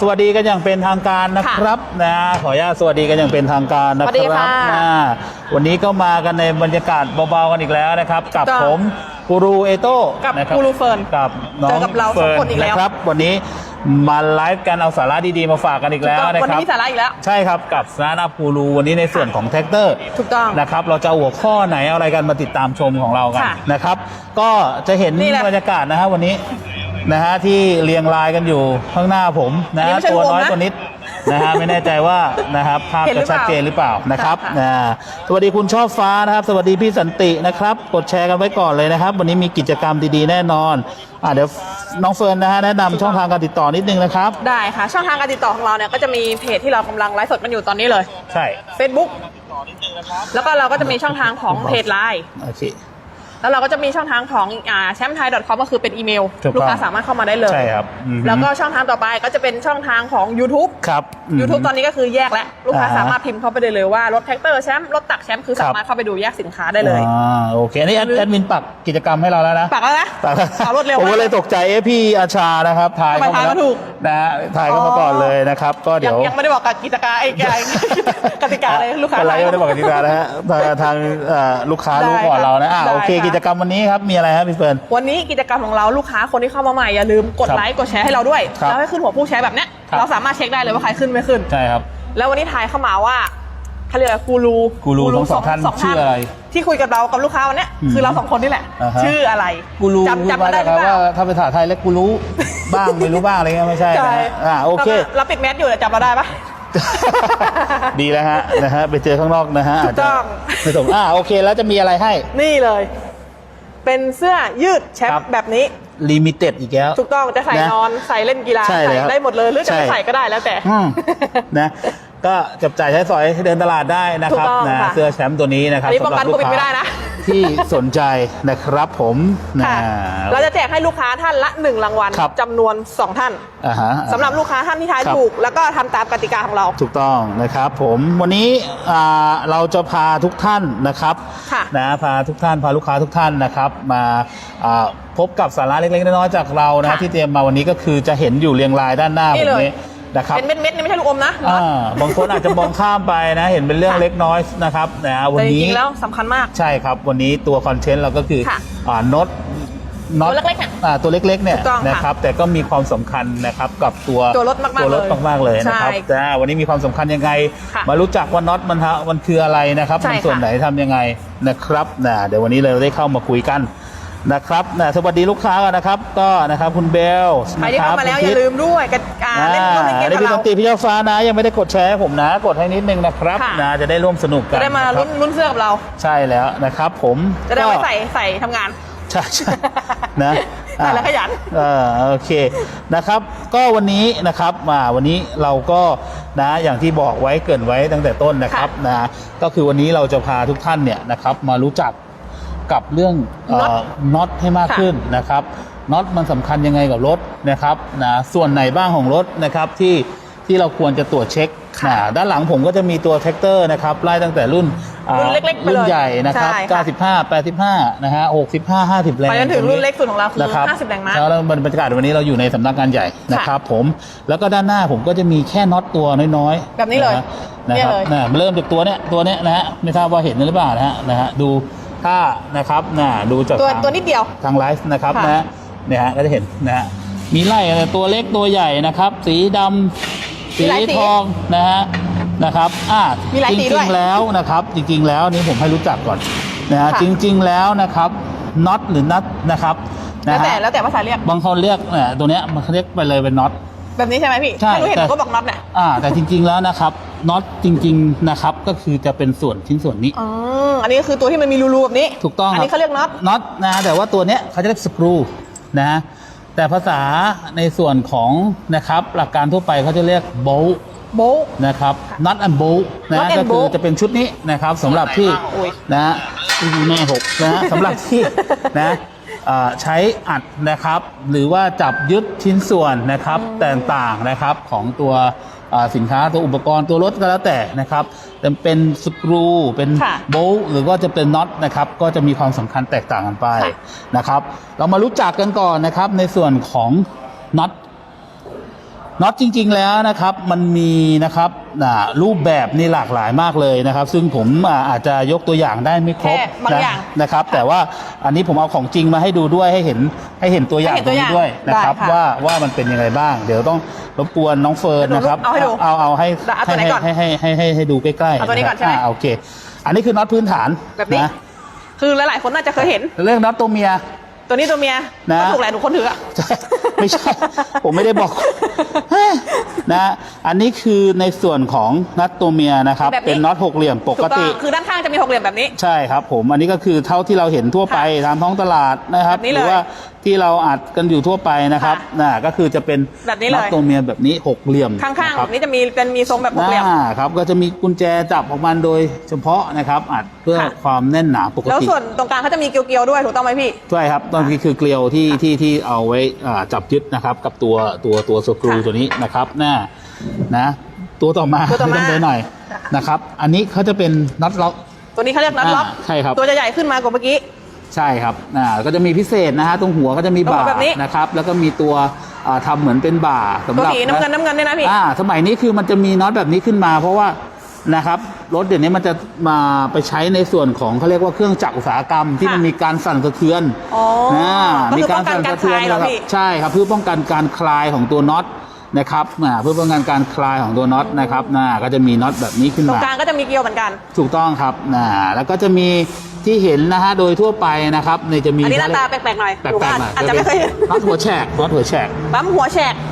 สวัสดีกันอย่างเป็นทางการนะครับนะขออนุญาตสวัสดีกันอย่างเป็นทางการนะสวัสคดีรับค่ะนะวันนี้ก็มากันในบรรยากาศเบาๆกันอีกแล้วนะครับ กับถูกต้องผมกูรูเอโต้กับนะครับกูรูเฟิร์นกับน้องเจอกับเราสองฟิร์คนอีกแล้ว นะครับวันนี้มาไลฟ์กันเอาสาระดีๆมาฝากกันอีกแล้วถูกต้องนะวันคนี้รับมีสาระอีกแล้ว ใช่ครับกับสนากูรูวันนี้ในส่วนของแท็กเตอร์ถูกต้องนะครับเราจะเอาหัวข้อไหนเอาอะไรกันมาติดตามชมของเรากันค่ะนะครับ ก็จะเห็นนี่แหละ บรรยากาศนะฮะวันนี้ นะฮะที่เรียงรายกันอยู่ข้างหน้าผมนะอันนี้ฮะไม่ใช่ตัวน้อยรวมนะตัวนิดนะฮะไม่แน่ใจว่านะครับภาพเห็นหรืจะอเปล่าชัดเจนหรือเปล่านะครับค่ะนะสวัสดีคุณชอบฟ้านะครับ สวัสดีพี่สันตินะครับกดแชร์กันไว้ก่อนเลยนะครับ วันนี้มีกิจกรรมดีๆแน่นอนอะเดี๋ยวน้องเฟิร์นนะฮะแนะนำช่องทางการติดต่อนิดนึงนะครับ ได้ค่ะ ช่องทางการติดต่อของเราเนี่ยก็จะมีเพจที่เรากำลังไลฟ์สดกันอยู่ตอนนี้เลย ใช่ Facebook แล้วก็เราก็จะมีช่องทางของเพจไลน์ โอเค แล้วเราก็จะมีช่องทางของอ่าแชมป์ไทย .com ก็คือเป็นอีเมล ถูกต้องลูกค้าสามารถเข้ามาได้เลย ใช่ครับอือฮึแล้วก็ช่องทางต่อไปก็จะเป็นช่องทางของ YouTube ครับอืม YouTube ตอนนี้ก็คือแยกแล้ว ลูกค้าอ่าฮะ สามารถพิมพ์เข้าไปได้เลยว่ารถแท็กเตอร์แชมป์รถตักแชมป์คือครับสามารถเข้าไปดูแยกสินค้าได้เลย อ่าโอเคอันนี้แอดแอดมินปักกิจกรรมให้เราแล้วนะปักแล้วนะปักแล้วเอารวดเร็วผมก็มากเลยตกใจเอ๊ะพี่อาชานะครับถ่ายเข้าทำไมมาถ่ายมาถูก นะฮะถ่ายเข้ามาก่อนเลยนะครับ ก็เดี๋ยัยว งยังไม่ได้บอกกับกิจการไอ้ไอ้กติกาเลยลูกค้าอะไรไม่ได้บอกกติกานะฮะทางทางเอ่อลูกค้าได้รู้ก่อนค่ะเรานะอ่าได้โอเคค่ะ กิจกรรมวันนี้ครับมีอะไรครับพี่เฟิร์น วันนี้กิจกรรมของเราลูกค้าคนที่เข้ามาใหม่อย่าลืมกดครับไลค์กดแชร์ให้เราด้วยครับแล้วให้ขึ้นหัวผู้แชร์แบบเนี้ยครับ เราสามารถเช็คได้เลยว่าใครขึ้นไม่ขึ้น ใช่ครับ แล้ววันนี้ทายเข้ามาว่าเขาเรียกอะไรกูรูกูรูทั้งสองท่านชื่ออะไรที่คุยกับเรากับลูกค้าวันเนี้ยอืมคือเราสองคนนี่แหละ อ่าฮะ ชื่ออะไรกูรู้จำจำมามาได้จากหรือเปว่าล่าถ้าเป็นภาษาไทยแล้วกูรู้บ้างไม่รู้บ้างอะไรเงี้ยไม่ใช่นะใช่ฮะอ่าโอเคแล้วก็เราปิดแมสอยู่แต่จำเราได้ปะ ดีแล้วฮะนะฮะไปเจอข้างนอกนะฮะถูกต้องไม่สมอ่าโอเคแล้วจะมีอะไรให้ นี่เลย เป็นเสื้อยืดแชมครับ ป์แบบนี้ ลิมิเต็ดอีกแล้ว ถูกต้องจะใส่นะนอนใส่เล่นกีฬาใช่เลยใส่ครับได้หมดเลยหรือจะไม่ใช่ใส่ก็ได้แล้วแต่ อืมนะ ก็จับจ่ายใช้สอยเดินตลาดได้นะครับถูกต้องนะค่ะเสื้อแชมป์ตัวนี้นะครับอันนี้ป้องกันสำหรับโควิดไม่ได้นะ ที่สนใจนะครับผมนะ ค่ะเราจะแจกให้ลูกค้าท่านละหนึ่งรางวัลครับ จำนวน 2 ท่านอ่าฮะ สำหรับลูกค้าท่านที่ทายครับ ถูก แล้วก็ทำตามกติกาของเรา ถูกต้องนะครับผมวันนี้อ่าเราจะพาทุกท่านนะครับค่ะนะพาทุกท่านพาลูกค้าทุกท่านนะครับ มาอ่าพบกับสาระเล็กๆน้อยๆจากเรานะค่ะที่เตรียมมาวันนี้ก็คือจะเห็นอยู่เรียงรายด้านหน้านี่ผมเลยนี้ นะครับเป็นเม็ดๆนี่ไม่ใช่ลูกอมนะอ่าบางคนอาจจะมองข้ามไปนะ เห็นเป็นเรื่องค่ะเล็กน้อยนะครับนะวัแต่นจนี้ ริงๆแล้วสำคัญมาก ใช่ครับ วันนี้ตัวคอนเทนต์เราก็คือค่ะอ่าน็อตน็อตตัวเล็กๆอะอ่าตัวเล็กๆเนี่ยถูกต้องค่ะนะครับแต่ก็มีความสำคัญนะครับกับตัวตัวรถมากๆตัวรถเลยมากๆเลยนะครับใช่แต่วันนี้มีความสำคัญยังไง ค่ะมารู้จักว่าน็อตมันฮะมันคืออะไรนะครับใช่มันค่ะส่วนไหนทำยังไงนะครับนะเดี๋ยววันนี้เราได้เข้ามาคุยกัน นะครับนะสวัสดีลูกค้ากันนะครับ ก็นะครับคุณเบลใครที่นะคเข้าบมาแล้วคุณอย่าพิษลืมด้วยกติกาเล่นร่วมเล่นเกมได้กับพี่สัเรานติพี่เจ้าฟ้านะ ยังไม่ได้กดแชร์ให้ผมนะ กดให้นิดนึงนะครับค่ะ นะจะได้ร่วมสนุกกัจะนได้มาะครับลุ้นลุ้นเสื้อกับเรา ใช่แล้วนะครับ ผมจะได้เอาไว้ก็ ใส่ใส่ทำงาน ใช่ใช่นะใส่แล้วขยัน เออโอเคนะครับ ก็วันนี้นะครับมาวันนี้เราก็นะอย่างที่บอกไว้เกรินไว้ตั้งแต่ต้นนะครับนะก็คือวันนี้เราจะพาทุกท่านเนี่ยนะครับมารู้จัก กับเรื่องน็อตให้มากค่ะขึ้นนะครับน็อตมันสำคัญยังไงกับรถนะครับนะส่วนไหนบ้างของรถนะครับที่ที่เราควรจะตรวจเช็คค่ะนะด้านหลังผมก็จะมีตัวแท็กเตอร์นะครับไล่ตั้งแต่รุ่นอ่ารุ่นเล็กๆไปเลยรุ่นใหญ่นะครับใช่ค่ะ95 85 นะฮะ 65 50 แรงไปจนถึงรุ่นเล็กสุดของเราคือนะครับ50 แรงม้าแล้วบรรยากาศวันนี้เราอยู่ในสำนักงานใหญ่นะครับผมแล้วก็ด้านหน้าผมก็จะมีแค่น็อตตัวน้อยๆ แบบนี้เลยนะเนี่ยครับเลยนะเริ่มจากตัวเนี้ยตัวเนี้ยนะฮะไม่ทราบว่าเห็นหรือเปล่านะฮะนะฮะดู ถ้านะครับนะดูจากตัวทางตัวนิดเดียว ทางไลฟ์นะครับค่ะนะฮะเนี่ยฮะก็จะเห็นนะฮะมีไล่กันแต่ตัวเล็กตัวใหญ่นะครับ สีดำสีทองนะฮะนะครับอ่ามีหลายจสีริด้วงยๆแล้วนะครับจริงๆแล้วนี่ผมให้รู้จักก่อนนะฮะค่ะ จริงๆแล้วนะครับน็อตหรือนัทนะครับแล้วนะแต่ฮะแล้วแต่ภาษาเรียก บางคนเรียกเนี่ยตัวเนี้ยมันเรียกไปเลยเป็นน็อต แบบนี้ใช่ไหมพี่ใช่ไม่รู้เห็นแต่ ผมก็บอกน็อตเนี่ยอ่าแต่จริงๆแล้วนะครับน็อตจริง ๆนะครับก็คือจะเป็นส่วนชิ้นส่วนนี้ อ๋ออันนี้ก็คือตัวที่มันมีรูๆแบบนี้ถูกต้องอันนี้เขาเรียกน็อต น็อตนะแต่ว่าตัวเนี้ยเขาจะเรียกสกรูนะแต่ภาษาในส่วนของนะครับหลักการทั่วไปเขาจะเรียกโบลโบะนะครับน็อตแอนโบลนะ Nut and ก็คือ bolt จะเป็นชุดนี้นะครับสำหรับที่อุ๊ยนะฮะอุ๊ยแม่หกนะฮะสำหรับที่นะเอ่อ ใช้อัดนะครับ หรือว่าจับยึดชิ้นส่วนนะครับต่างๆนะครับของตัวเอ่อสินค้าตัวอุปกรณ์ตัวรถก็แล้วแต่นะครับแต่เป็นสกรูเป็นค่ะโบลต์หรือว่าจะเป็นน็อตนะครับก็จะมีความสำคัญแตกต่างกันไปค่ะนะครับ เรามารู้จักกันก่อนนะครับในส่วนของน็อต น็อตจริง ๆ แล้วนะครับมันมีนะครับอ่ารูปแบบนี่หลากหลายมากเลยนะครับ ซึ่งผมอ่าอาจจะยกตัวอย่างได้ไม่ครบแค่บางนะอย่างนะครับ แต่ว่าอันนี้ผมเอาของจริงมาให้ดูด้วยให้เห็นให้เห็นตัวอย่างให้เห็นตรงนี้ด้วยตัวอย่างนะครับได้ค่ะว่าว่ามันเป็นยังไงบ้าง เดี๋ยวต้องรบกวนน้องเฟิร์นนะครับ เอาให้ดูเอาเอาให้เอาตัวไหนก่อนให้ให้ให้ให้ให้ดูใกล้ๆเอาตัวนี้ก่อนใช่ไหมาโอเค อันนี้คือน็อตพื้นฐานแบบนี้นะคือหลายๆคนน่าจะเคยเห็นเรื่องน็อตตัวเมีย ตัวนี้ตัวเมียนะ ก็ถูกแหละหนูคนถืออะ ไม่ใช่ ผมไม่ได้บอก นะอันนี้คือในส่วนของน็อตตัวเมียนะครับ แบบนี้ เป็นน็อตหกเหลี่ยมปถูกกต้องติคือด้านข้างจะมีหกเหลี่ยมแบบนี้ ใช่ครับผมอันนี้ก็คือเท่าที่เราเห็นทั่วไปตามท้องตลาดนะครับแบบนี้หเลยรือว่าที่เราอัดกันอยู่ทั่วไปนะครับค่ะน่ะก็คือจะเป็นแบบนี้เลยน็อตตัวเมียแบบนี้หกเหลี่ยมข้างนะๆคแบรับบนี้จะมีเป็นมีทรงแบบหกเหลี่ยม อ่าครับก็จะมีกุญแจจับของมันโดยเฉพาะนะครับ อัดเพื่อค่ะ ความแน่นหนาปกแล้วติส่วนตรงกลางเขาจะมีเกลียวๆด้วยถูกต้องไหมพี่ ใช่ครับตอนนี้คือเกลียวที่ที่ที่เอาไว้อ่าจับยึดนะครับ กับตัวตัวตัวสกรูค่ะตัวนี้นะครับน่านะตัวต่อมาตัวต่อมาไม่ต้องไปหน่อยนะครับ อันนี้เขาจะเป็นน็อตล็อก ตัวนี้เขาเรียกน็อตล็อกอ่าใช่ครับ ตัวจะใหญ่ขึ้นมากว่าเมื่อกี้ ใช่ครับอ่าก็จะมีพิเศษนะฮะตรงหัวก็จะมีบ่าตรงหัวแบบนี้ นะครับ แล้วก็มีตัวอ่าทำเหมือนเป็นบ่าสำตัวหรับสีน้ำเงินน้ำเงินเนี่ยนะพี่ อ่าสมัยนี้คือมันจะมีน็อตแบบนี้ขึ้นมา เพราะว่า นะครับรถเดี๋ยวนี้มันจะมาไปใช้ในส่วนของเขาเรียกว่าเครื่องจักรอุตสาหกรรมที่ค่ะมันมีการสั่นสะเทือนอ๋อนะก็มีคือการป้องกันสั่นสะเทือนการคลายเหรอนะครับพี่ ใช่ครับเพื่อป้องกันการคลายของตัวน็อตนะครับอ่าเพื่อป้องกันการคลายของตัวน็อตนะครับนะก็จะมีน็อตแบบนี้ขึ้นตรงมา กลางก็จะมีเกลียวเหมือนกัน ถูกต้องครับนะแล้วก็จะมีที่เห็นนะฮะโดยทั่วไปนะครับในจะมีอันนี้หน้าตาแปลกๆหน่อยแปลหนูกว่าๆหน่อยอาจจะไม่เคยเห็น น็อตหัวแฉกน็อตหัวแฉก ปั๊มหัวแฉกอือหือ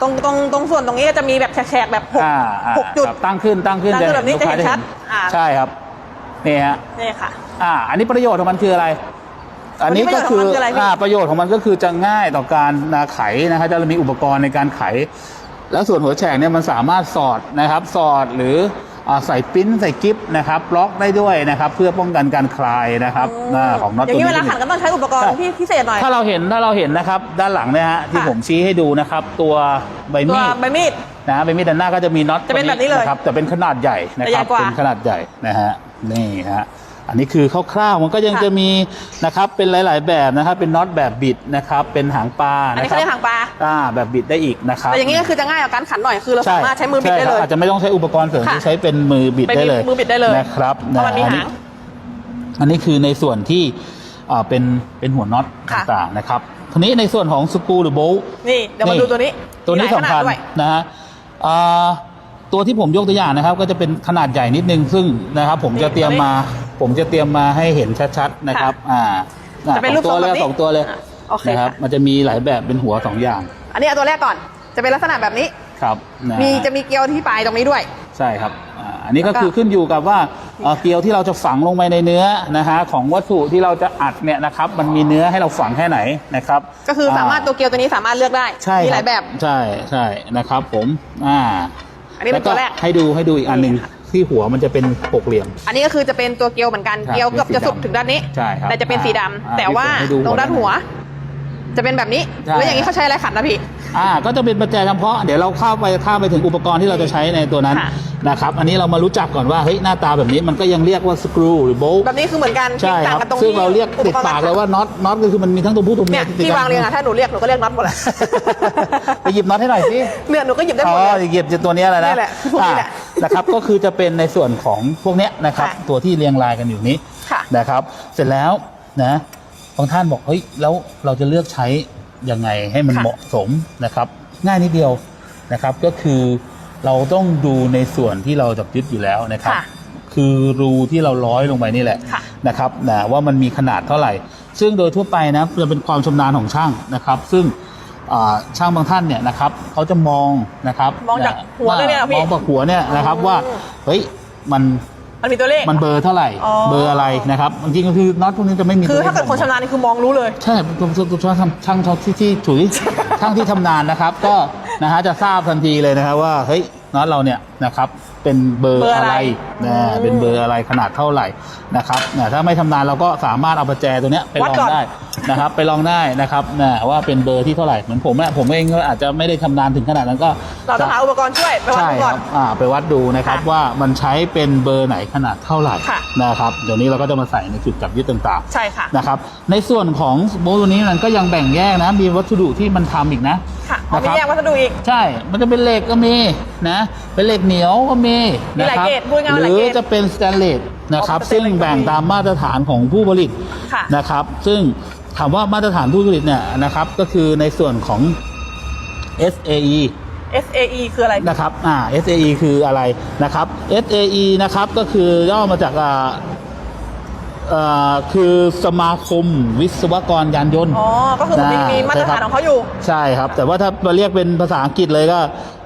ตรงตรงตรงส่วนตรงนี้ก็จะมีแบบแฉกๆแบบหกอ่าอ่าหกจุด ครับตั้งขึ้นตั้งขึ้นตั้งขึ้นแบบนี้ลูกค้าจะเห็นชัดอ่า ใช่ครับนี่ฮะนี่ค่ะ อ่า อันนี้ประโยชน์ของมันคืออะไร อันนี้ก็ประโยชน์ของมันคืออะไรพี่ อ่าประโยชน์ของมันก็คือจะง่ายต่อการนะไขนะครับจะมีอุปกรณ์ในการไข แล้วส่วนหัวแฉกเนี่ยมันสามารถสอดนะครับ สอดหรืออ่า ใส่ปิ้นใส่กิฟนะครับล็อกได้ด้วยนะครับ เพื่อป้องกันการคลายนะครับอ่าของน็อตอย่างตัวนี้นี้เวลาขันก็ต้องใช้อุปกรณ์ใช่ที่พิเศษหน่อยถ้าเราเห็นถ้าเราเห็นนะครับ ด้านหลังเนี่ยฮะที่ค่ะผมชี้ให้ดูนะครับตัวใบตัวมีดใบมีดนะฮะใบมีดด้านหน้าก็จะมีน็อตจะเป็นแบบนี้เลยะครับแต่เป็นขนาดใหญ่นะแต่คใหญ่รับกว่าเป็นขนาดใหญ่นะฮะนี่ฮะ อันนี้คือคร่าวๆมันก็ยังค่ะจะมีนะครับเป็นหลาย ๆ แบบนะครับเป็นน็อตแบบบิดนะครับเป็นหางปลาอันนี้นะคเขารับเรียกหางปลาอ่าแบบบิดได้อีกนะครับแต่อย่างนี้ก็คือจะง่ายกว่าการขันหน่อยคือเราสามารถใช้มือบิดได้คเลรับยอาจจะไม่ต้องใช้อุปกรณ์เสริมค่ะที่ใช้เป็นมือบิดเป็นได้เลยมือบิดได้เลยนะครับเพราะมันมีอัหางอันนี้คือในส่วนที่อ่าเป็นเป็นหัวน็อตค่ะต่างๆนะครับทีนี้ในส่วนของสกรูหรือโบลต์นี่เดี๋ยวมาดูตัวนี้ ตัวนี้มีหลายสำคัญขนาดด้วยนะฮะอ่าตัวที่ผมยกตัวอย่างนะครับ ก็จะเป็นขนาดใหญ่นิดนึงซึ่งนะครับ ผมจะเตรียมมา ผมจะเตรียมมาให้เห็นชัดๆนะครับอ่าจะเป็นสรูอปงตัวทรงเลยแบบนี้สองตัวเลยอะโอเคนะครับค่ะมันจะมีหลายแบบเป็นหัวสองอย่าง อันนี้เอาตัวแรกก่อนจะเป็นลักษณะแบบนี้ครับนะมีจะมีเกลียวที่ปลายตรงนี้ด้วย ใช่ครับอ่าอันนี้ก็แล้วก็คือขึ้นอยู่กับว่าเอ่อเกลียวที่เราจะฝังลงไปในเนื้อนะฮะของวัตถุที่เราจะอัดเนี่ยนะครับมันมีเนื้อให้เราฝังแค่ไหนนะครับ ก็คือสามารถอ่ตัวเกลียวตัวนี้สามารถเลือกได้ใช่มีคหรัลายแบบใช่ใช่นะครับผมอ่าอันนี้เป็นตัวแรกให้ดูให้ดูอีกอันหนึ่งนี่ค่ะ ที่หัวมันจะเป็นหกเหลี่ยม อันนี้ก็คือจะเป็นตัวเกลียวเหมือนกันครับเกลียวเกือบเป็นสีจะสุดดำถึงด้านนี้ ใช่ครับแต่จะเป็นสีดำอ่าแต่ว่าให้ดูหัวตรงด้านหัว จะเป็นแบบนี้ ใช่ แล้วอย่างนี้เขาใช้อะไรขัดนะพี่ อ่าก็จะเป็นปัจจัยเฉพาะเดี๋ยวเราเข้าไปข้ามไปถึงอุปกรณ์ที่เราจะใช้ในตัวนั้นค่ะ นะครับอันนี้เรามารู้จักก่อนว่าเฮ้ยหน้าตาแบบนี้มันก็ยังเรียกว่าสกรูหรือโบลแบบนี้คือเหมือนกันใช่ต่าคงรับกันตรงซึ่งที่เราเรียกติดปากเลยว่าน็อตน็อตก็คือมันมีทั้งตัวผู้ตัวเมีเนี่ยยติดที่กันวางเรียงอะถ้าหนูเรียกหนูก็เรียกน็อตหมดแหละไปหยิบน็อตให้หน่อยสิ เนี่ยหนูก็หยิบได้หอ๋มอดเลยเหยียบจะตัวเนี้ยแหละนะนี่แหละพวกนี้แหละอ่านะครับ ก็คือจะเป็นในส่วนของพวกเนี้ยนะครับ ค่ะตัวที่เรียงรายกันอยู่นี้ค่ะนะครับ เสร็จแล้วนะ บางท่านบอกเฮ้ยแล้วเราจะเลือกใช้ยังไงให้มันค่ะ เหมาะสมนะครับ ง่ายนิดเดียวนะครับก็คือเราต้องดูในส่วนที่เราจับยึดอยู่แล้วนะครับ ค่ะ คือรูที่เราร้อยลงไปนี่แหละค่ะ นะครับนะว่ามันมีขนาดเท่าไหร่ ซึ่งโดยทั่วไปนะจะเป็นความชำนาญของช่างนะครับ ซึ่งอ่าช่างบางท่านเนี่ยนะครับเขาจะมองนะครับมองจากหัวเลยเนี่ยเหรอพี่มองจากหัวเนี่ยนะครับอ๋อว่าเฮ้ยมัน มันมีตัวเลข มันเบอร์เท่าไหร่ อ๋อ เบอร์อะไรนะครับจริงๆก็คือน็อตพวกนี้จะไม่มีคือตัวลขถ้าเกิดคนชำนาญนี่คือมองรู้เลย ใช่ตัวตัวตัวช่างช่างช่างที่ที่ถุยช่างที่ทำนานนะครับ ก็นะฮะจะทราบทันทีเลยนะครับว่าเฮ้ย น็อตเราเนี่ยนะครับเป็นเบอร์เบอร์อะอะไรไรนะเป็นเบอร์อะไรขนาดเท่าไหร่นะครับนะถ้าไม่ทำนานเราก็สามารถเอาประแจตัวเนี้ยไปลวัดองก่อนได้นะครับ ไปลองได้นะครับนะว่าเป็นเบอร์ที่เท่าไหร่เหมือนผมอะผมเองก็อาจจะไม่ได้ชำนาญถึงขนาดนั้นก็เราต้องหาอุปกรณ์ช่วยไปวัดใช่ดูคก่อรันบอ่าไปวัดดูนะครับค่ะว่ามันใช้เป็นเบอร์ไหนขนาดเท่าไหร่ค่ะนะครับเดี๋ยวนี้เราก็จะมาใส่ในจุดจับยึดต่างๆใช่ค่ะนะครับในส่วนของโบตัวนี้มันก็ยังแบ่งแยกนะมีวัสดุที่มันทำอีกนะ ค่ะเอามีนะครับ แยกวัสดุอีก ใช่ มันจะเป็นเหล็กก็มีนะ เป็นเหล็กเหนียวก็มีมีนะหลายครับเกรดพูดง่ายๆหหลายรือเกรดจะเป็นสแตนเลสนะครับ อ๋อซึ่งสแตนเลสก็มีแบ่งตามมาตรฐานของผู้ผลิตค่ะ นะครับ ซึ่งถามว่ามาตรฐานผู้ผลิตเนี่ยนะครับ ก็คือในส่วนของ SAE SAE คืออะไร นะครับ อ่า SAE คืออะไรนะครับ SAE นะครับ ก็คือย่อมาจากอ่า เอ่อคือสมาคมวิศวกรยานยนต์อ๋อ ก็คือมันมีมาตรฐานของเขาอยู่ ใช่ครับ แต่ว่าถ้ามาเรียกเป็นภาษาอังกฤษเลยก็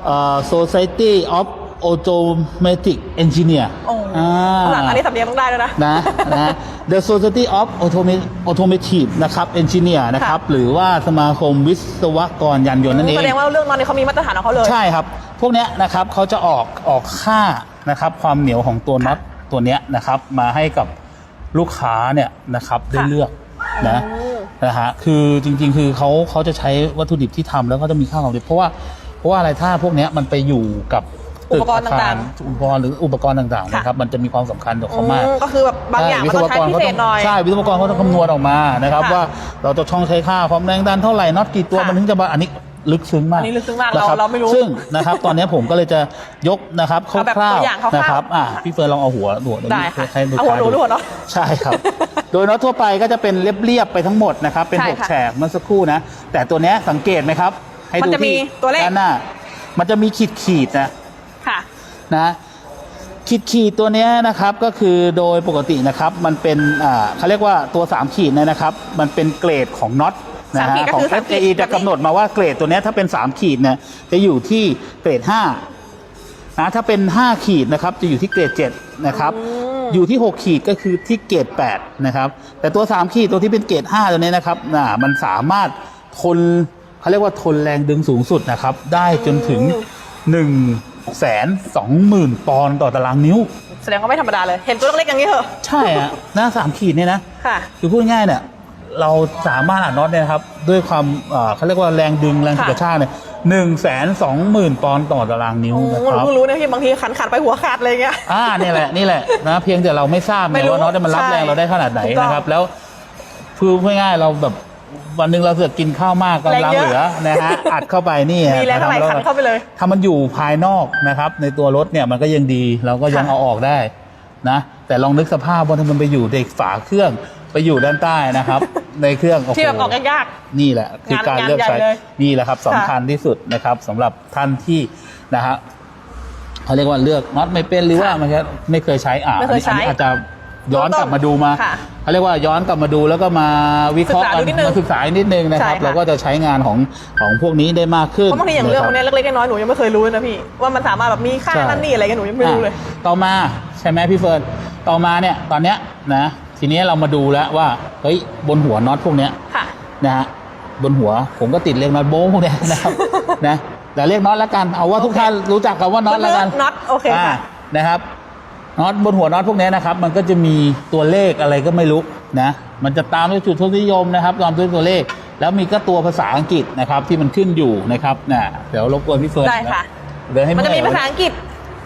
เอ่อ Society of Automatic Engineer โอ้อ่าภาษาอันนี้สำเนียงต้องได้ด้วยนะ นะนะ The Society of Automa- Automotive นะครับ Engineer นะครับ หรือว่าสมาคมวิศวกรยานยนต์นั่นเอง แสดงว่าเรื่องนอนนี้เขามีมาตรฐานของเขาเลย ใช่ครับ พวกเนี้ยนะครับเขาจะออกออกค่านะครับความเหนียวของตัวน็อตตัวเนี้ยนะครับมาให้กับ ลูกค้าเนี่ยนะครับได้ค่ะเลือกนะอืมนะฮะคือจริงๆ คือเขาเขาจะใช้วัตถุดิบที่ทำแล้วก็จะมีค่าของดิบเพราะว่าเพราะว่าอะไรถ้าพวกเนี้ยมันไปอยู่กับตึอุปกรณ์อาคต่างอุปกรณ์หรืออุปกรณ์ต่างๆค่ะนะครับมันจะมีความสำคัญกับเขามากอืมก็คือแบบบางอย่างมันต้องใช้พิเศษหน่อยใช่วิศวกรเขาต้องคำนวณออกมานะครับค่ะว่าเราจะช่องใช้ค่าความแรงดันเท่าไหร่น็อตกี่ตัวค่ะมันถึงจะมาอันนี้ ลึกซึ้งมากอันนี้ลึกซึ้งมากนะคบเราเราไม่รู้ซึ่งนะครับ ตอนนี้ผมก็เลยจะยกนะครับคเอาแบบร่าวตัวอย่างคร่าวๆๆนะครับอะพี่เฟิร์นลองเอาหัวหัวตรงได้นี้ค่ะให้ดูเอาหัวหนูดูหรือหัวน็อตใช่ครับ โดยน็อตทั่วไปก็จะเป็นเรียบๆไปทั้งหมดนะครับ เป็นใช่หกค่ะแฉกเมื่อสักครู่นะ แต่ตัวเนี้ยสังเกตไหมครับ ให้มันดูจะมีที่ตัวเลขด้านหน้า มันจะมีขีดขีดๆนะค่ะนะขีดขีดตัวเนี้ยนะครับก็คือโดยปกตินะครับมันเป็นอ่าเขาเรียกว่าตัว 3 ขีดเนยนะครับ มันเป็นเกรดของน็อต นะสามฮะขีดก็ของ คือสามขีด FAE จะแบบนี้กำหนดมาว่าเกรดตัวเนี้ยถ้าเป็น 3 ขีดเนี่ยจะอยู่ที่เกรด 5 นะถ้าเป็น 5 ขีดนะครับจะอยู่ที่เกรด 7 นะครับ อยู่ที่ 6 ขีดก็คือที่เกรด 8 นะครับ แต่ตัว 3 ขีดตัวที่เป็นเกรด 5 ตัวนี้นะครับน่ะมันสามารถทนเขาเรียกว่าทนแรงดึงสูงสุดนะครับ ได้จนถึง1แสนสองหมื่นปอนด์ต่อตารางนิ้ว แสดงว่าไม่ธรรมดาเลย เห็นตัวเล็กๆอย่างนี้เหรอใช่อะหน้าสามขีดเนี่ยนะ ค่ะ คือพูดง่ายๆเนี่ย เราสามารถอัดน็อตเนี่ยนะครับ ด้วยความเอ่อเขาเรียกว่าแรงดึงแรงฉุดกระชากเนี่ยหนึ่งแสนสองหมื่นปอนด์ต่อตารางนิ้วโอ้นะหคนูรับ เพิ่งรู้นะพี่บางทีขันขันไปหัวขาดเลยอย่างเงี้ย อ่านี่แหละนี่แหละนะเพียงแต่เราไม่ทราบไม่ไงรู้ว่าน็อตเนี่ยมันรับใช่แรงเราได้ขนาดไหนถูกต้องนะครับ แล้วคือพูดง่ายๆเราแบบวันหนึ่งเราเสือกกินข้าวมากกำแรงลังเยอะ เหลือนะฮะอัดเข้าไปนี่มีแรงเท่าไหร่นะครับขันเข้าไปเลย ถ้ามันอยู่ภายนอกนะครับ ในตัวรถเนี่ยมันก็ยังดีเราก็ยังค่ะ เอาออกได้นะ แต่ลองนึกสภาพว่าถ้ามันไปอยู่ในฝาเครื่อง ไปอยู่ด้านใต้นะครับ ในเครื่องโอ้โห ที่แบบออกยาก นี่แหละคือการงานเลือกใช้งานใหญ่เลยนี่แหละครับสำคัญที่สุดนะครับสำหรับท่านที่นะฮะเขาเรียกว่าเลือกน็อตไม่เป็นหรือว่ามันจะไม่เคยใช้อ่าไม่เคยใช้อันนี้อาจจะย้อนกลับมาดูมาค่ะเขาเรียกว่าย้อนกลับมาดูแล้วก็มาวิเคราะห์ศึกษากัดูนนิดนึงมาศึกษานิดนึงนะครับ ใช่ค่ะ เราก็จะใช้งานของของพวกนี้ได้มากขึ้ๆนเพราะบางทีอย่างเรื่องพวกนะเนี้คยเล็กๆน้อยๆหนูยังไม่เคยรู้เลยนะพี่ว่ามันสามารถแบบมีค่าใช่นั่นนี่อะไรกันหนูยังไม่รู้เลย อะต่อมาใช่ไหมพี่เฟิร์นต่อมาเนี่ยตอนเนี้ยนะ ทีนี้เรามาดูแล้วว่าเฮ้ยบนหัวน็อตพวกเนี้ยค่ะ นะฮะบนหัวผมก็ติดเรียกน็อตโบ้พวกเนี้ยนะครับ นะแต่เรียกน็อตแล้วกันเอาว่าทุกท่านรู้จักกับว่าน็อตแล้วกันน็อตโอเคค่ะอ่านะครับน็อตบนหัวน็อตพวกเนี้ยนะครับ มันก็จะมีตัวเลขอะไรก็ไม่รู้นะมันจะตามด้วยจุดทศนิยมนะครับตามด้วยตัวเลข แล้วมีก็ตัวภาษาอังกฤษนะครับที่มันขึ้นอยู่นะครับนะเดี๋ยวรบกวนพี่เฟิร์นได้ค่ะเดินให้มันจะมีเอยภาษาอังกฤษ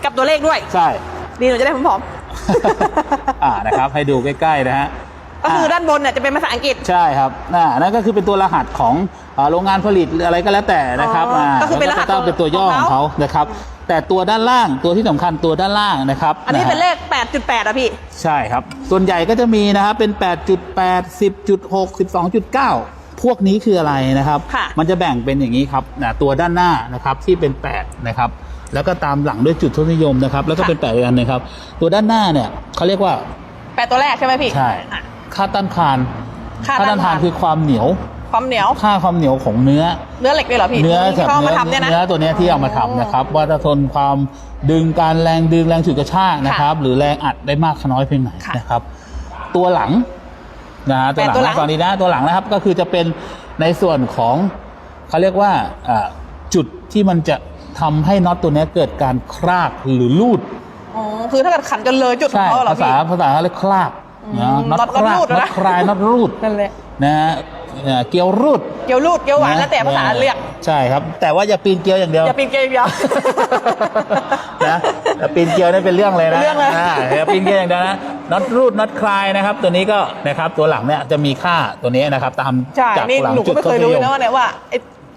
กับตัวเลขด้วยใช่ดีหนูจะได้ผอม อ่านะครับให้ดูใกล้ๆนะฮะๆก็คือด้านบนเนี่ยจะเป็นภาษาอังกฤษ ใช่ครับน่ะนั่นก็คือเป็นตัวรหัสของอ่าโรงงานผลิตหรืออะไรก็แล้วแต่นะครับอ๋ออ่าก็คือเป็นรหัสแล้วก็จะต้องเป็นตัวย่อของของเขาเขานะครับ แต่ตัวด้านล่างตัวที่สำคัญตัวด้านล่างนะครับ อันนี้ะฮะเป็นเลข 8.8อะพี่ ใช่ครับ ส่วนใหญ่ก็จะมีนะครับเป็น 8.8 10.6 12.9 พวกนี้คืออะไรนะครับค่ะมันจะแบ่งเป็นอย่างนี้ครับนะตัวด้านหน้านะครับที่เป็น 8 นะครับ แล้วก็ตามหลังด้วยจุดทศนิยมนะครับ แล้วก็เป็น8อีกอันหนึงครับ ตัวด้านหน้าเนี่ยเขาเรียกว่า8ตัวแรกใช่ไหมพี่ ใช่อะค่าต้านทานค่าต้านทาน คือความเหนียว ความเหนียว ค่าความเหนียวของเนื้อ เนื้อเหล็กด้วยเหรอพี่เนื้อที่เขาเอามาเนื้อทำเนี่ยนะเนื้อตัวเนี้ยที่เอามาทำนะครับ ว่าจะทนความดึงการแรงดึงแรงฉุดกระชากนะครับ หรือแรงอัดได้มากน้อยเพียงไหนค่ะนะครับ ตัวหลังนะฮะตัวหลังแต่ตัวหลันะงตอนนี้นะตัวหลังนะครับก็คือจะเป็นในส่วนของเขาเรียกว่าอ่าจุดที่มันจะ ทำให้น็อตตัวเนี้ยเกิดการคลากหรือลูดอ๋อคือถ้าเกิดขันจนเลยจุดของใช่เขาเหรอภาษาพี่ภาษาเขาเรียกคลากนะอืมน็อตน็อตคลากรูดนะน็อตคลายน็อตรูดนั่นแหละนะฮะเอ่อเกียวรูดเกี๊ยวรูดเกี๊ยวหวานแล้วแต่ภาษาเรียกใช่ครับ แต่ว่าอย่าปีนเกียวอย่างเดียว อย่าปีนเกี๊ยวอย่างเดียว นะแต่ปีนเกลียวนี่เป็นเรื่องเลยนะเป็นเรื่องเลยาอย่าปีนเกลียวอย่างเดียวนะน็อตรูดน็อตคลายนะครับ ตัวนี้ก็นะครับตัวหลังเนี่ยจะมีค่าตัวนี้นะครับ ตามใช่จากนี่หลังหนูจุก็ดไม่เคยทศรู้นินะว่าเนี่ยว่าไอ้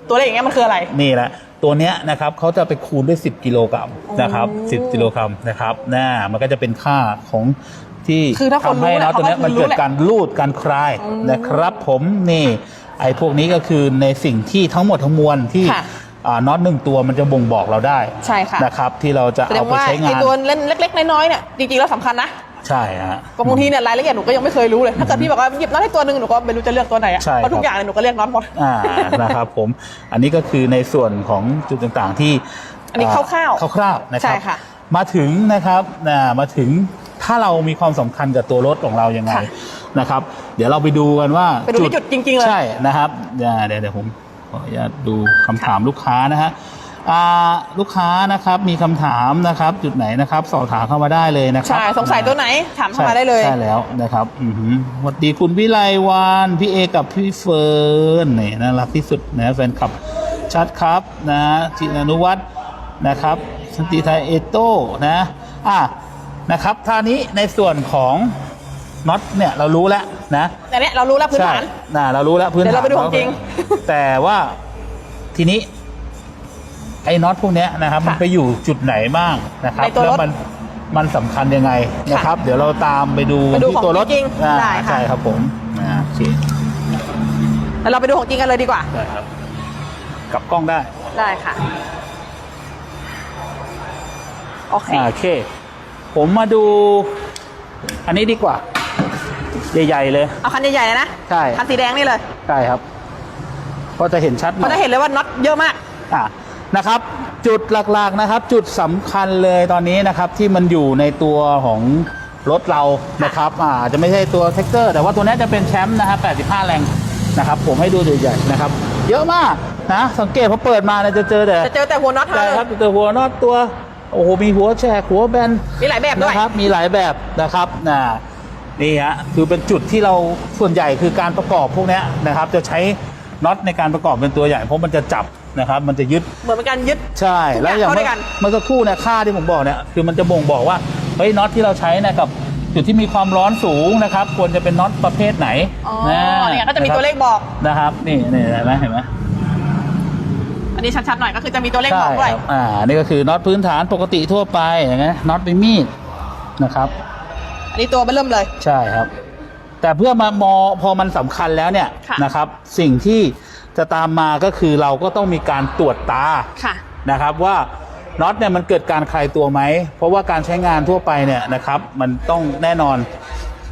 ตัวเลขอย่างเงี้ยมันคืออะไร นี่แหละ ตัวเนี้ยนะครับเขาจะไปคูณด้วย 10 กิโลกรัมนะครับ10กิโลกรัมนะครับน่ามันก็จะเป็นค่าของที่คือถ้าคนทำให้รู้น็อตแหละตัวเนี้ยเขาก็มันเกิดรู้แหละ การรูดการคลายนะครับผมนี่ไอ้พวกนี้ก็คือในสิ่งที่ทั้งหมดทั้งมวลที่ค่ะ อ่าน็อตหนึ่งตัวมันจะบ่งบอกเราได้ใช่ค่ะนะครับที่เราจะแสดเอางไปว่าใช้งาไอ้น ตัวเล่นเล็กๆ น้อยๆเนี่ยจริงๆแล้วสำคัญนะ ใช่ฮะ บางทีเนี่ยรายละเอียดหนูก็ยังไม่เคยรู้เลยถ้าเกิดพี่บอกว่าหยิบน็อตให้ตัวหนึ่งหนูก็ไม่รู้จะเลือกตัวไหนอะใช่เพราะทุครักบอย่างเลยหนูก็เรียกน็อตหมด อ่า นะครับผม อันนี้ก็คือในส่วนของจุดต่างๆที่อันนี้คร่าวๆคร่าวๆนะครัใช่ค่ะมาถึงนะครับนะมาถึงถ้าเรามีความสำคัญกับตัวรถของเรายังไงค่ะนะครับ เดี๋ยวเราไปดูกันว่าไปดูที่จุดจริงๆเลย ใช่นะครับเดี๋ยวเดี๋ยวเดี๋ยวผมขออนุญาตดูคำถามลูกค้านะฮะอ่า ลูกค้านะครับมีคำถามนะครับ จุดไหนนะครับ สอบถามเข้ามาได้เลยนะครับใช่สงสัยตัวไหนถามเข้ามาได้เลยใช่แล้วนะครับอือหือสวัสดีคุณวิไลวันพี่เอกับพี่เฟิร์นนี่น่ารักที่สุดนะแฟนคลับชัดครับนะจินานุวัฒน์นะครับสันติไทยเอโต้นะอะนะครับท่านี้ในส่วนของน็อตเนี่ยเรารู้แล้วนะแต่เนี้ยเรารู้แล้วพื้นฐานใช่นะเรารู้แล้วพื้นฐานเดี๋ยวเราไปดูของจริง แต่ว่าทีนี้ ไอ้น็อตพวกเนี้ยนะครับมันค่ะไปอยู่จุดไหนบ้างนะครับในตัวรถ แล้วมันมันสำคัญยังไงนะครับ เดี๋ยวเราตามไปดูไปดูที่ตัวรถของจริงอ่าได้ค่ะ ใช่ครับผมอ่าโอเคแล้วเราไปดูของจริงกันเลยดีกว่า ได้ครับกลับกล้องได้ได้ค่ะ โอเค อ่าโอเค ผมมาดู อันนี้ดีกว่า ใหญ่ๆเลย เอาคันใหญ่ๆเลยนะใช่ คันสีแดงนี่เลย ใช่ครับ ก็จะเห็นชัดหน่เขาอยจะเห็นเลยว่าน็อตเยอะมาก อะ นะครับ จุดหลักๆนะครับ จุดสำคัญเลยตอนนี้นะครับที่มันอยู่ในตัวของรถเรานะครับอ่าอาจจะไม่ใช่ตัวเทคเตอร์แต่ว่าตัวนี้จะเป็นแชมป์นะครับ 85 แรงนะครับ ผมให้ดูใหญ่ๆนะครับ เยอะมากนะ สังเกตพอเปิดมาเนี่ยจะเจอแต่จะเจอแต่หัวน็อตเท่าใช่นั้นครับตัวหัวน็อตตัวโอ้โหมีหัวแฉกหัวแบนมีหลายแบบด้วยนะครับ มีหลายแบบนะครับนะนี่ฮะคือเป็นจุดที่เราส่วนใหญ่คือการประกอบพวกเนี้ยนะครับ จะใช้น็อตในการประกอบเป็นตัวใหญ่เพราะมันจะจับ นะครับมันจะยึดเหมือนเป็นการยึด ใช่ทุกอย่างแล้วอย่างเข้าด้เมื่วยกันอเมื่อสักครู่เนี่ยค่าที่ผมบอกเนี่ยคือมันจะบ่งบอกว่าเฮ้ยน็อตที่เราใช้เนะกับจุดที่มีความร้อนสูงนะครับควรจะเป็นน็อตประเภทไหนอ๋อเนี่ยก็จะมีตัวเลขบอก นะครับนี่นี่เห็นไหมเห็นไหม อันนี้ชัดๆหน่อยก็คือจะมีตัวเลขบใช่อกด้วยครับอ่า นี่ก็คือน็อตพื้นฐานปกติทั่วไปอย่างเงี้ยน็อตเป็นมีดนะครับ อันนี้ตัวเบอร์เริ่มเลย ใช่ครับ แต่เพื่อมามอพอมันสำคัญแล้วเนี่ยค่ะนะครับ สิ่งที่ จะตามมาก็คือเราก็ต้องมีการตรวจตาค่ะนะครับว่าน็อตเนี่ยมันเกิดการคลายตัวไหม เพราะว่าการใช้งานทั่วไปเนี่ยนะครับมันต้องแน่นอน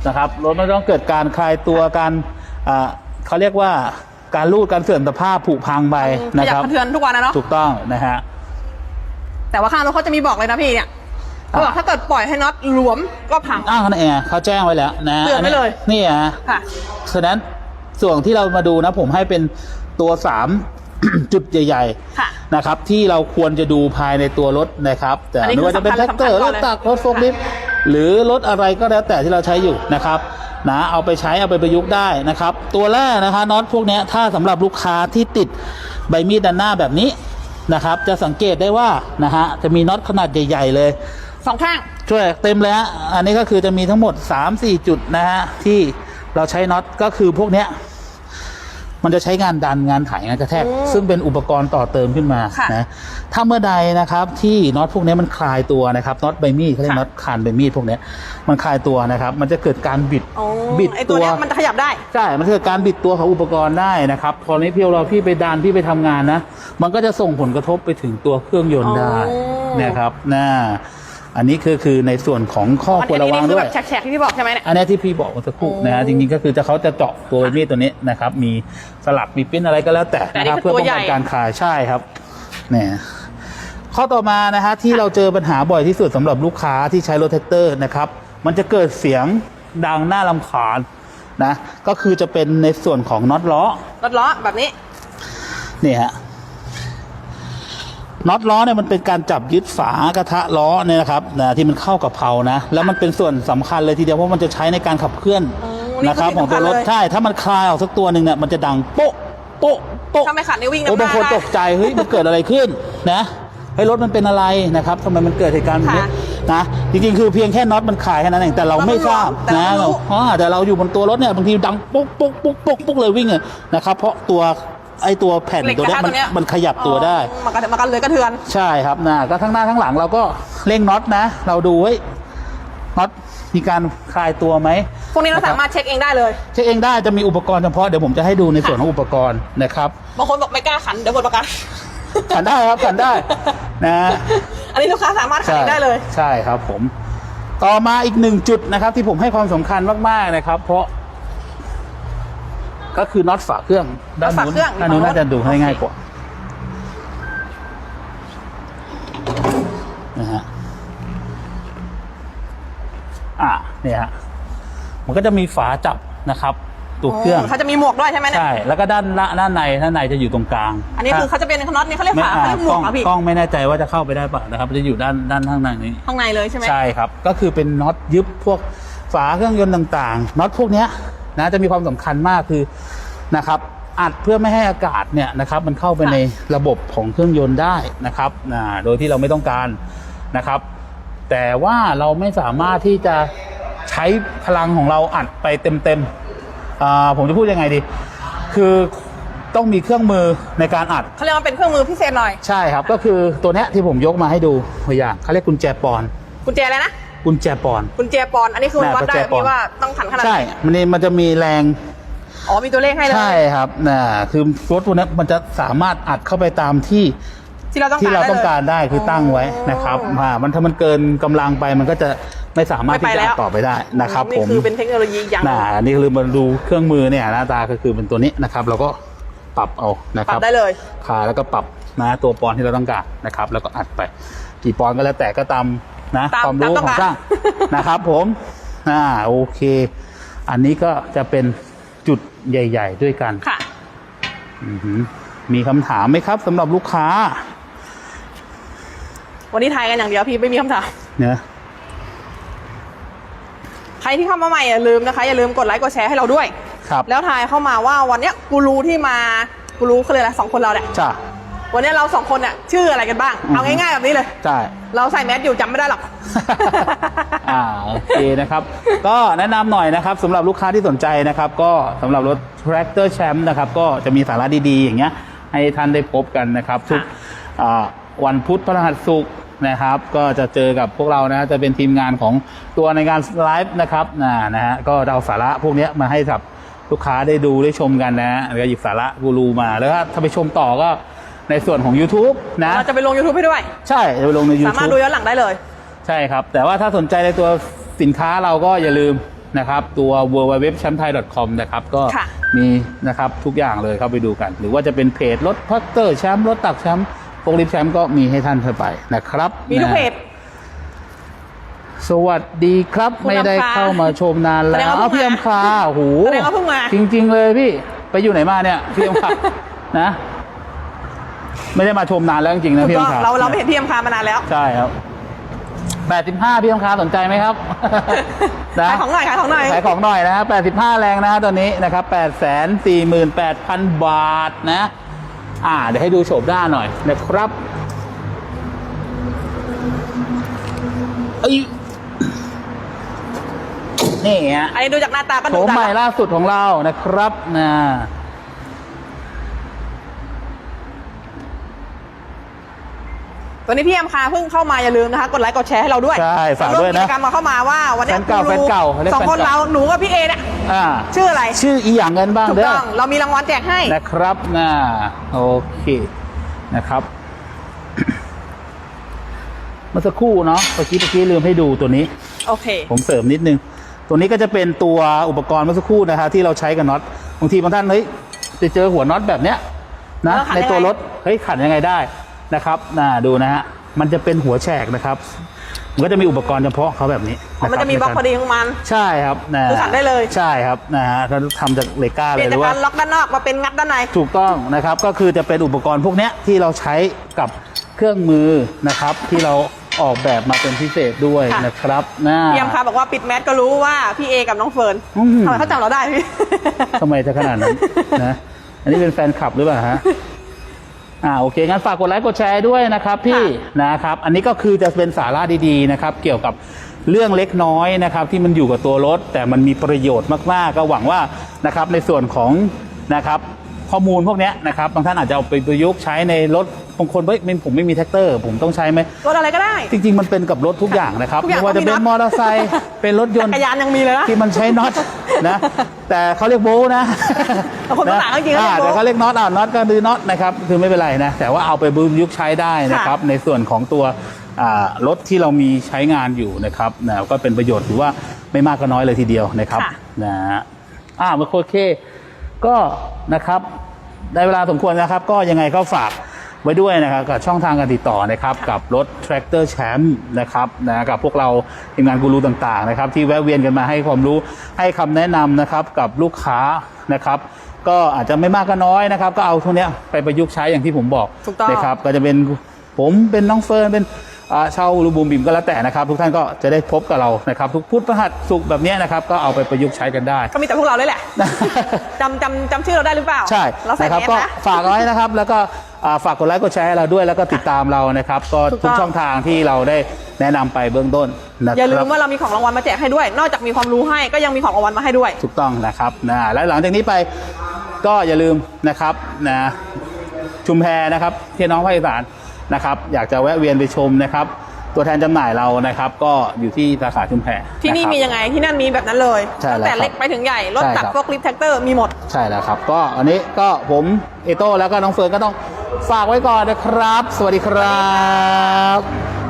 นะครับรถมันต้องเกิดการคลายตัวการอ่าเขาเรียกว่าการรูดการเสื่อมสภาพผุพังไปขนะยัครับกระเทือนทุกวันนะเนาะถูกต้องนะฮะแต่ว่าข้างรถเขาจะมีบอกเลยนะพี่เนี่ยเขาบอกถ้าเกิดปล่อยให้น็อตหลวมก็พังอ้าวนั่นเองเขาแจ้งไว้แล้วนะเตือนไว้เลยนี่ฮะค่ะฉะนั้นส่วนที่เรามาดูนะผมให้เป็น ตัวสาม จุดใหญ่ค่ะ ๆนะครับ ที่เราควรจะดูภายในตัวรถนะครับ แต่อันนี้ไม่ว่าจะเป็นคือแท็กเตอร์สำคัรญถก่อนเลย ตักรถโฟล์คลิฟต์หรือรถอะไรก็แล้วแต่ที่เราใช้อยู่นะครับนะเอาไปใช้เอาไปประยุกต์ได้นะครับ ตัวแรกนะคะน็อตพวกเนี้ยถ้าสำหรับลูกค้าที่ติดใบมีดด้านหน้าแบบนี้นะครับ จะสังเกตได้ว่านะฮะจะมีน็อตขนาดใหญ่ ๆ เลย สองข้าง ช่วยเต็มเลยฮะอันนี้ก็คือจะมีทั้งหมด 3-4 จุดนะฮะที่เราใช้น็อตก็คือพวกเนี้ย มันจะใช้งานดันงานไถงานกระแทกอืมซึ่งเป็นอุปกรณ์ต่อเติมขึ้นมาค่ะนะถ้าเมื่อใดนะครับที่น็อตพวกเนี้ยมันคลายตัวนะครับน็อตใบมีดเขาเรียกค่ะน็อตคานใบมีดพวกเนี้ยมันคลายตัวนะครับมันจะเกิดการบิดอ๋อบิดไอตัวเนี้ยมันจะขยับได้ใช่มันเกิดการบิดตัวของอุปกรณ์ได้นะครับพอนี้เพียวเราพี่ไปดันพี่ไปทำงานนะมันก็จะส่งผลกระทบไปถึงตัวเครื่องยนต์ได้อ๋อนะครับน่า อันนี้คือคือในส่วนของข้อควรระวังอันนี้ด้คือวแบยบแฉกๆที่พี่บอกใช่ไหมเนี่ยอันนี้ที่พี่บอกเมื่อสักครู่อ๋อนะฮะจริงๆก็คือจะเขาจะเจาะตัวมีดตัวนี้นะครับมีสลักมีปิ้นอะไรก็แล้วแต่แต่อันนะนี้ครับคือเพื่อป้องตัวใหญ่กันการคลายใช่ครับเนี่ยข้อต่อมานะฮะที่เราเจอปัญหาบ่อยที่สุดสำหรับลูกค้าที่ใช้รถแท็กเตอร์นะครับมันจะเกิดเสียงดังน่ารำคาญนะก็คือจะเป็นในส่วนของน็อตล้อรถล้อแบบนี้นี่ฮะ น็อตล้อเนี่ยมันเป็นการจับยึดฝากระทะล้อเนี่ยนะครับนะที่มันเข้ากับเพลานะ แล้วมันเป็นส่วนสำคัญเลยทีเดียวเพราะมันจะใช้ในการขับเคลื่อนนี่นะครับคือของตัวรถสำคัญเลย ใช่ถ้ามันคลายออกสักตัวหนึ่งเนี่ยมันจะดังโป๊ะโป๊ะโป๊ะ ถ้าไม่ขัดนี่วิ่งโอ้น้ำหบางน้าคนได้ ตกใจเฮ้ยมันเกิดอะไรขึ้นนะเฮ้ยรถมันเป็นอะไรนะครับทำไมมันเกิดเหตุการณ์แบบนี้ค่ะนะจริงๆคือเพียงแค่น็อตมันคลายแค่นั้นเองแต่เราไม่ทราบแต่เรานะไม่รู้ อ๋อแต่เราอยู่บนตัวรถเนี่ยบางทีดังปุ๊กปุ๊กปุ๊กปุ๊กปุ๊กเลยวิ่งเลยนะครับเพราะตัว ไอ้ตัวแผ่นเหล็กตัวเนี้ยกระทะมันตัวเนี้ย มันขยับตัวได้ อ๋อมันก็มันก็เลยกระเทือน ใช่ครับนะก็ทั้งหน้าทั้งหลังเราก็เร่งน็อตนะ เราดูเฮ้ยน็อตมีการคลายตัวไหมพวกนี้เรานะครับสามารถเช็คเองได้เลย เช็คเองได้จะมีอุปกรณ์เฉพาะเดี๋ยวผมจะให้ดูในส่วนของอุปกรณ์นะครับบางคนบอกไม่กล้าขันเดี๋ยวหมดประกัน ขันได้ครับขันได้นะอันนี้ลูกค้าสามารถขันเองได้เลยใช่ครับผม ต่อมาอีกหนึ่งจุดนะครับ ที่ผมให้ความสำคัญมากๆนะครับ เพราะ ก็คือน็อตฝาเครื่องด้านน็อตฝานู้นเครื่องด้านนู้นฝั่งโน้นน่าจะดูให้โอเคง่ายกว่านะฮะอ่าเนี่ยฮะมันก็จะมีฝาจับนะครับตัวเครื่องเขาจะมีหมวกด้วยใช่ไหมเนี่ยใช่แล้วก็ด้านละด้านในด้านในจะอยู่ตรงกลาง อันนี้คือเขาจะเป็นน็อตนี่เขาเรียกไม่ฝาอ่าเขาเรียกหมกวล้กองเหรอพี่กล้องไม่แน่ใจว่าจะเข้าไปได้ป่ะนะครับมันจะอยู่ด้านด้านข้างในนี้ข้างในเลยใช่ไหมใช่ครับ ก็คือเป็นน็อตยึดพวกฝาเครื่องยนต์ต่างๆน็อตพวกเนี้ย นะจะมีความสำคัญมากคือนะครับอัดเพื่อไม่ให้อากาศเนี่ยนะครับมันเข้าไปในระบบของเครื่องยนต์ได้นะครับนะโดยที่เราไม่ต้องการนะครับ แต่ว่าเราไม่สามารถที่จะใช้พลังของเราอัดไปเต็มๆอ่าผมจะพูดยังไงดี คือต้องมีเครื่องมือในการอัดเขาเรียกว่าเป็นเครื่องมือพิเศษหน่อย ใช่ครับ ก็คือตัวเนี้ยที่ผมยกมาให้ดูตัวอย่างเขาเรียกกุญแจปอนกุญแจอะไรนะ กุญแจปอนกุญแจปอน อันนี้คือน่ะวัดได้กุญแจปอนพี่ว่าต้องขันขนาดไหนใช่ มันนี่มันจะมีแรง อ๋อมีตัวเลขให้เลย ใช่ครับนะคือรถตัวเนี้ยมันจะสามารถอัดเข้าไปตามที่ที่เราต้องที่การเราได้ต้องเลยการได้คือตั้งไว้นะครับอ๋ออ่ามันถ้ามันเกินกำลังไปมันก็จะไม่สามารถไม่ที่ไปจะแล้อัวดต่อไปได้นะครับนี่ผมคือเป็นเทคโนโลยีอย่างหนึ่น่างอันนี่คือมาดูเครื่องมือเนี่ยหน้าตาก็คือเป็นตัวนี้นะครับ เราก็ปรับเอานะคปรัรับบได้เลยขาแล้วก็ปรับนะตัวปอนด์ที่เราต้องการนะครับ แล้วก็อัดไป กี่ปอนด์ก็แล้วแต่ก็ตาม นะตามความรู้ตามต้ขององการ ช่างนะครับผมอ่าโอเค อันนี้ก็จะเป็นจุดใหญ่ ๆ ด้วยกัน ค่ะ อือหือมีคำถามไหมครับสำหรับลูกค้าวันนี้ทายกันอย่างเดียวพี่ไม่มีคำถาม เนะใครที่เข้ามาใหม่อย่าลืมนะคะ อย่าลืมกดไลค์กดแชร์ให้เราด้วย ครับแล้วทายเข้ามาว่าวันเนี้ยกูรูที่มากูรูเขาเรียกอะไรสองคนเราเนี่ยจ้า วันเนี้ยเราสองคนเนี่ยชื่ออะไรกันบ้างอือฮึเอาง่ายๆแบบนี้เลย ใช่ เราใส่แมสอยู่จำไม่ได้หรอก อ่าโอเคนะครับ ก็แนะนำหน่อยนะครับสำหรับลูกค้าที่สนใจนะครับ ก็สำหรับรถ Tractor Champ นะครับ ก็จะมีสาระดีๆ อย่างเงี้ย ให้ท่านได้พบกันนะครับ ทุกอ่าวันพุธพฤหัสศุกร์นะครับ ก็จะเจอกับพวกเรานะจะเป็นทีมงานของตัวในงานไลฟ์นะครับนะนะฮะก็เราสาระพวกเนี้ยมาให้กับลูกค้าได้ดูได้ชมกันนะแล้วก็หยิบสาระกูรูมาแล้วก็ถ้าไปชมต่อก็ ในส่วนของ YouTube นะเราจะไปลง YouTube ให้ด้วย ใช่จะไปลงในสามารถ YouTube ดูย้อนหลังได้เลย ใช่ครับ แต่ว่าถ้าสนใจในตัวสินค้าเราก็อย่าลืมนะครับตัว w w w c h a m p t h a i c o m นะครับก็ค่ะมีนะครับทุกอย่างเลยเข้าไปดูกัน หรือว่าจะเป็นเพจรถพัตเตอร์แชมป์รถตักแชมป์โปรลิฟแชมป์ก็มีให้ท่านเข้าไปนะครับ มีทุกนะเพจสวัสดีครับคุณไม่ได้อำคาเข้ามาชมนานแล้แสดงวว่าเอาเพิ่พี่งมาอำคาโอ้โหแสดงว่าเพิ่งมาจริง ๆ เลยพี่ ไปอยู่ไหนมาเนี่ย พี่อำคานะ ไม่ได้มาชมนานแล้วจริงๆนะถูกพี่ต้องอำคาเราเราไม่เห็นพี่ยมคามานานแล้วใช่ครับแปดสิบห้าพี่อำคาสนใจไหมครับ นะขายของหน่อยขายของหน่อย ขายของหน่อยนะฮะแปดสิบห้าแรงนะฮะตอนนี้นะครับแปดแสนสี่หมื่นแปดพันบาทนะ อ่า เดี๋ยวให้ดูโฉบหน้าหน่อยนะครับเอ้ยนี่ฮะ อันนี้ดูจากหน้าตาก็โฉดูมดันใหม่แล้วล่าสุดของเรานะครับนะ วนี้พี่ยมคาเพิ่งเข้ามาอย่าลืมนะคะ กดไลค์กดแชร์ให้เราด้วยใช่ฝากด้วยเริ่มกินะจกรรมมาเข้ามาว่าวันนี้แฟนเก่ากูรูแฟนเก่าเขาเรียกสองคนแฟนเก่าเราหนูกับพี่เอเนี่ยอ่าชื่ออะไรชื่ออีหยังเงินบ้างถูกเด้อต้องเรามีรางวัลแจกให้นะครับนะโอเคนะครับเมื่อสักครู่เนาะเมื่อกี้เมื่อกี้ลืมให้ดูตัวนี้โอเค ผมเสริมนิดนึง ตัวนี้ก็จะเป็นตัวอุปกรณ์เมื่อสักครู่นะคะที่เราใช้กับน็อตบางทีบางท่านเฮ้ยจะเจอหัวน็อตแบบเนี้ยนะแล้วขันในตัวยังไงรถเฮ้ยขันยังไงได้ นะครับน่าดูนะฮะมันจะเป็นหัวแฉกนะครับ มันก็จะมีอุปกรณ์เฉพาะเขาแบบนี้อ๋อมันคจะมีบล็อกพอดีของมัน ใช่ครับนะคือขันได้เลย ใช่ครับนะฮะเขาทำจากเลก้าเปเลลี่ยยนหจากรือว่า การล็อกด้านนอกมาเป็นงัดด้านใน ถูกต้องนะครับก็คือจะเป็นอุปกรณ์พวกเนี้ยที่เราใช้กับเครื่องมือนะครับ ที่เราออกแบบมาเป็นพิเศษด้วยค่ะ นะครับนะ พี่ยำคะบอกว่าปิดแมสก็รู้ว่าพี่เอกับน้องเฟิร์นอืม ทำไมเขาจำเราได้พี่ ทำไมจะขนาดนั้นนะอันนี้เป็นแฟนคลับหรือเปล่าฮะ อ่าโอเคงั้นฝากกดไลค์กดแชร์ด้วยนะครับพี่นะครับ อันนี้ก็คือจะเป็นสาระดีๆนะครับ เกี่ยวกับเรื่องเล็กน้อยนะครับ ที่มันอยู่กับตัวรถ แต่มันมีประโยชน์มากๆ ก็หวังว่านะครับในส่วนของนะครับ ข้อมูลพวกเนี้ยนะครับบางท่านอาจจะเอาไปประยุกต์ใช้ในรถบางคนเฮ้ยไม่ผมไม่มีแท็กเตอร์ ผมต้องใช้ไหมรถอะไรก็ได้ จริง ๆ มันเป็นกับรถทุกอย่างนะครับทุกอย่างไม่ว่าจะเป็นต้องมีน็อต มอเตอร์ไซค์เป็นรถยนต์ จักรยานยังมีเลยนะ ที่มันใช้น็อตนะแต่เขาเรียกโบทนะบางคนภาษาอังกฤษเขาเรียกอ่าโบ๊ทแต่เขาเรียกน็อตอ่าน็อตก็คือน็อตนะครับคือไม่เป็นไรนะแต่ว่าเอาไปประยุกต์ใช้ได้นะครับ ในส่วนของตัวอ่ารถที่เรามีใช้งานอยู่นะครับนะก็เป็นประโยชน์ถือว่าไม่มากก็น้อยเลยทีเดียวนะครับค่ะ นะฮะอ่าเมื่อโอเค ก็นะครับได้เวลาสมควรนะครับ ก็ยังไงก็ฝากไว้ด้วยนะครับกับช่องทางการติดต่อนะครับ กับรถ Tractor Champ นะครับนะกับพวกเราทีมงานกูรูต่างๆนะครับ ที่แวะเวียนกันมาให้ความรู้ให้คำแนะนำนะครับกับลูกค้านะครับ ก็อาจจะไม่มากก็น้อยนะครับ ก็เอาทุกเนี้ยไปประยุกต์ใช้อย่างที่ผมบอกถูกต้อง นะครับ ก็จะเป็นผมเป็นน้องเฟิร์นเป็น อ่าชาวรูบูมบิมก็แล้วแต่นะครับ ทุกท่านก็จะได้พบกับเรานะครับ ทุกพุธพฤหัสสุกร์แบบเนี้ยนะครับ ก็เอาไปประยุกต์ใช้กันได้ ก็มีแต่พวกเราเลยแหละจำจำจำชื่อเราได้หรือเปล่า ใช่เราใส่นะครับแมสก็นะฝากไว้นะครับ แล้วก็อ่าฝากกดไลค์กดแชร์ให้เราด้วยแล้วก็ติดตามเรานะครับ ก็ถูกทุต้กองช่องทางที่เราได้แนะนำไปเบื้องต้นนะคอย่าลืรับมว่าเรามีของรางวัลมาแจกให้ด้วย นอกจากมีความรู้ให้ก็ยังมีของรางวัลมาให้ด้วย ถูกต้องนะครับนะและหลังจากนี้ไปก็อย่าลืมนะครับนะชุมแพนะครับที่น้องภาคอีสาน นะครับ อยากจะแวะเวียนไปชมนะครับ ตัวแทนจำหน่ายเรานะครับ ก็อยู่ที่สาขาชุมแพที่นี่ะครับมียังไงที่นั่นมีแบบนั้นเลยใช่แล้วตั้งแต่ครับเล็กไปถึงใหญ่รถใช่ตักครับพวกลิฟต์แท็กเตอร์มีหมดใช่แล้วครับ ก็อันนี้ก็ผมเอโต้แล้วก็น้องเฟิร์นก็ต้องฝากไว้ก่อนนะครับ สวัสดีครับ